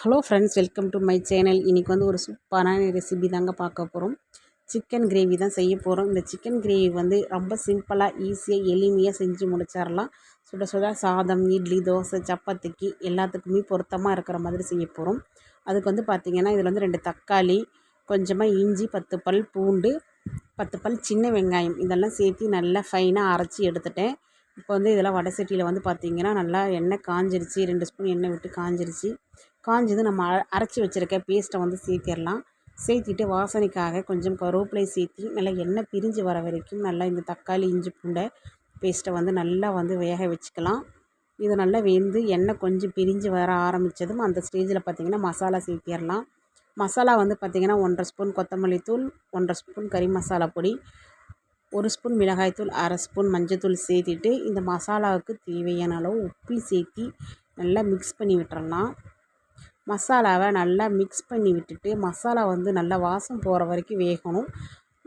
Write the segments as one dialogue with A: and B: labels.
A: Hello friends welcome to my channel. இன்றைக்கி வந்து ஒரு சூப்பரான ரெசிபி தாங்க பார்க்க போகிறோம் சிக்கன் கிரேவி தான் செய்ய போகிறோம் இந்த சிக்கன் கிரேவி வந்து ரொம்ப சிம்பிளாக ஈஸியாக எளிமையாக செஞ்சு முடிச்சிடலாம். சுட சுட சாதம் இட்லி தோசை சப்பாத்திக்கு எல்லாத்துக்குமே பொருத்தமாக இருக்கிற மாதிரி செய்ய போகிறோம் அதுக்கு வந்து பார்த்திங்கன்னா இதில் வந்து ரெண்டு தக்காளி கொஞ்சமாக இஞ்சி பத்து பல் பூண்டு பத்து பல் சின்ன வெங்காயம். இதெல்லாம் சேர்த்து நல்லா ஃபைனாக அரைச்சி எடுத்துட்டேன். இப்போ வந்து இதெல்லாம் வடை சட்டியில் வந்து பார்த்திங்கன்னா நல்லா எண்ணெய் காஞ்சிருச்சு. ரெண்டு ஸ்பூன் எண்ணெய் விட்டு காஞ்சிருச்சு. காஞ்சது நம்ம அரைச்சி வச்சுருக்க பேஸ்ட்டை வந்து சேர்த்திடலாம் சேர்த்திட்டு வாசனைக்காக கொஞ்சம் கருவேப்பிலை சேர்த்தி நல்லா எண்ணெய் பிரிஞ்சு வர வரைக்கும் நல்லா இந்த தக்காளி இஞ்சி பூண்டை பேஸ்ட்டை வந்து நல்லா வந்து வேக வச்சுக்கலாம். இது நல்லா வெந்து எண்ணெய் கொஞ்சம் பிரிஞ்சு வர ஆரம்பித்ததும் அந்த ஸ்டேஜில் பார்த்திங்கன்னா மசாலா சேர்த்திடலாம் மசாலா வந்து பார்த்திங்கன்னா ஒன்றரை ஸ்பூன் கொத்தமல்லி தூள் ஒன்றரை ஸ்பூன் கறி மசாலா பொடி ஒரு ஸ்பூன் மிளகாய்த்தூள் அரை ஸ்பூன் மஞ்சத்தூள் சேர்த்திட்டு இந்த மசாலாவுக்கு தேவையான அளவு உப்பு சேர்த்தி நல்லா மிக்ஸ் பண்ணி விட்டுறலாம். மசாலாவை நல்லா மிக்ஸ் பண்ணி விட்டுட்டு மசாலா வந்து நல்லா வாசம் போகிற வரைக்கும் வேகணும்.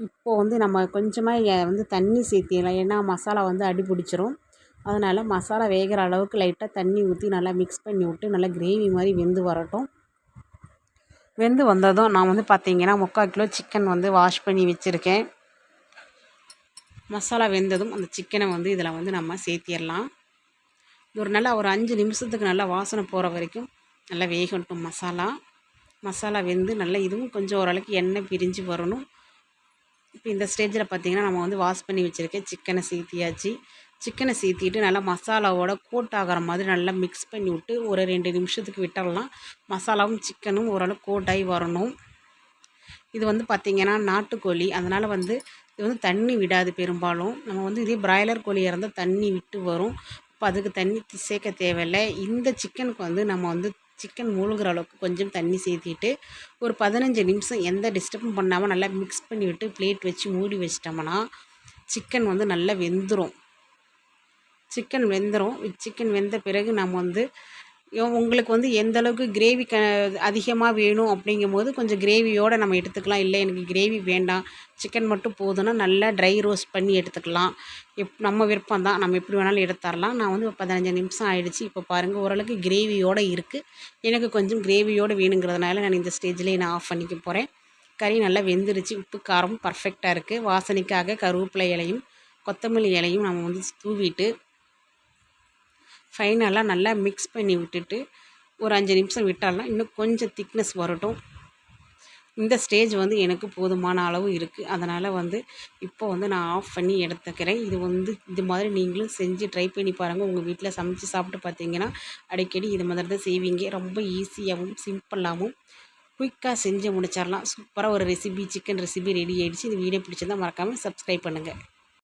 A: இப்போது வந்து நம்ம கொஞ்சமாக வந்து தண்ணி சேர்த்திடலாம். ஏன்னா மசாலா வந்து அடி பிடிச்சிரும். அதனால் மசாலா வேகிற அளவுக்கு லைட்டாக தண்ணி ஊற்றி நல்லா மிக்ஸ் பண்ணி விட்டு நல்லா கிரேவி மாதிரி வெந்து வரட்டும். வெந்து வந்ததும் நான் வந்து பார்த்திங்கன்னா முக்கால் கிலோ சிக்கன் வந்து வாஷ் பண்ணி வச்சுருக்கேன். மசாலா வெந்ததும் அந்த சிக்கனை வந்து இதில் வந்து நம்ம சேர்த்திடலாம். ஒரு நல்லா ஒரு அஞ்சு நிமிஷத்துக்கு நல்லா வாசனை போகிற வரைக்கும் நல்லா வேகட்டும் மசாலா. மசாலா வெந்து நல்லா இதுவும் கொஞ்சம் ஓரளவுக்கு எண்ணெய் பிரிஞ்சு வரணும். இப்போ இந்த ஸ்டேஜில் பார்த்திங்கன்னா நம்ம வந்து வாஷ் பண்ணி வச்சுருக்கேன் சிக்கனை சேர்த்தியாச்சு. சிக்கனை சீத்திட்டு நல்லா மசாலாவோட கோட் ஆகிற மாதிரி நல்லா மிக்ஸ் பண்ணி விட்டு ஒரு ரெண்டு நிமிஷத்துக்கு விட்டுடலாம் மசாலாவும் சிக்கனும் ஓரளவு கோட்டாகி வரணும். இது வந்து பார்த்திங்கன்னா நாட்டுக்கோழி. அதனால் வந்து இது வந்து தண்ணி விடாது பெரும்பாலும். நம்ம வந்து இதே பிராய்லர் கோழியாக இருந்தால் தண்ணி விட்டு வரும். இப்போ அதுக்கு தண்ணி சேர்க்க தேவையில்லை. இந்த சிக்கனுக்கு வந்து நம்ம வந்து சிக்கன் மூழ்கிற அளவுக்கு கொஞ்சம் தண்ணி சேர்த்திட்டு ஒரு பதினஞ்சு நிமிஷம் எந்த டிஸ்டர்பும் பண்ணாமல் நல்லா மிக்ஸ் பண்ணி விட்டு பிளேட் வச்சு மூடி வச்சிட்டோம்னா சிக்கன் வந்து நல்லா வெந்துடும் சிக்கன் வெந்துடும் சிக்கன் வெந்த பிறகு நம்ம வந்து உங்களுக்கு வந்து எந்த அளவுக்கு கிரேவி க அதிகமாக வேணும் அப்படிங்கும்போது கொஞ்சம் கிரேவியோடு நம்ம எடுத்துக்கலாம். இல்லை எனக்கு கிரேவி வேண்டாம். சிக்கன் மட்டும் போதும்னா நல்லா ட்ரை ரோஸ்ட் பண்ணி எடுத்துக்கலாம். எப் நம்ம விருப்பம் தான். நம்ம எப்படி வேணாலும் எடுத்துடலாம் நான் வந்து பதினஞ்சு நிமிஷம் ஆகிடுச்சு இப்போ பாருங்கள் ஓரளவுக்கு கிரேவியோடு இருக்குது எனக்கு கொஞ்சம் கிரேவியோடு வேணுங்கிறதுனால நான் இந்த ஸ்டேஜ்லேயே நான் ஆஃப் பண்ணிக்க போகிறேன் கறி நல்லா வெந்துருச்சு. உப்பு காரம் பர்ஃபெக்டாக இருக்குது வாசனைக்காக கருவேப்பிலை இலையும் கொத்தமல்லி இலையும் நம்ம வந்து தூவிட்டு ஃபைனலாக நல்லா மிக்ஸ் பண்ணி விட்டுட்டு ஒரு அஞ்சு நிமிஷம் விட்டாலாம் இன்னும் கொஞ்சம் திக்னஸ் வரட்டும். இந்த ஸ்டேஜ் வந்து எனக்கு போதுமான அளவு இருக்குது அதனால் வந்து இப்போ வந்து நான் ஆஃப் பண்ணி எடுத்துக்கிறேன். இது வந்து இது மாதிரி நீங்களும் செஞ்சு ட்ரை பண்ணி பாருங்கள் உங்கள் வீட்டில் சமைச்சு சாப்பிட்டு பார்த்தீங்கன்னா அடிக்கடி இது மாதிரி தான் செய்வீங்க. ரொம்ப ஈஸியாகவும் சிம்பிளாகவும் குயிக்காக செஞ்சு முடிச்சிடலாம். சூப்பராக ஒரு ரெசிபி சிக்கன் ரெசிபி ரெடி ஆகிடுச்சு இந்த வீடியோ பிடிச்சிருந்தால் மறக்காமல் சப்ஸ்கிரைப் பண்ணுங்கள்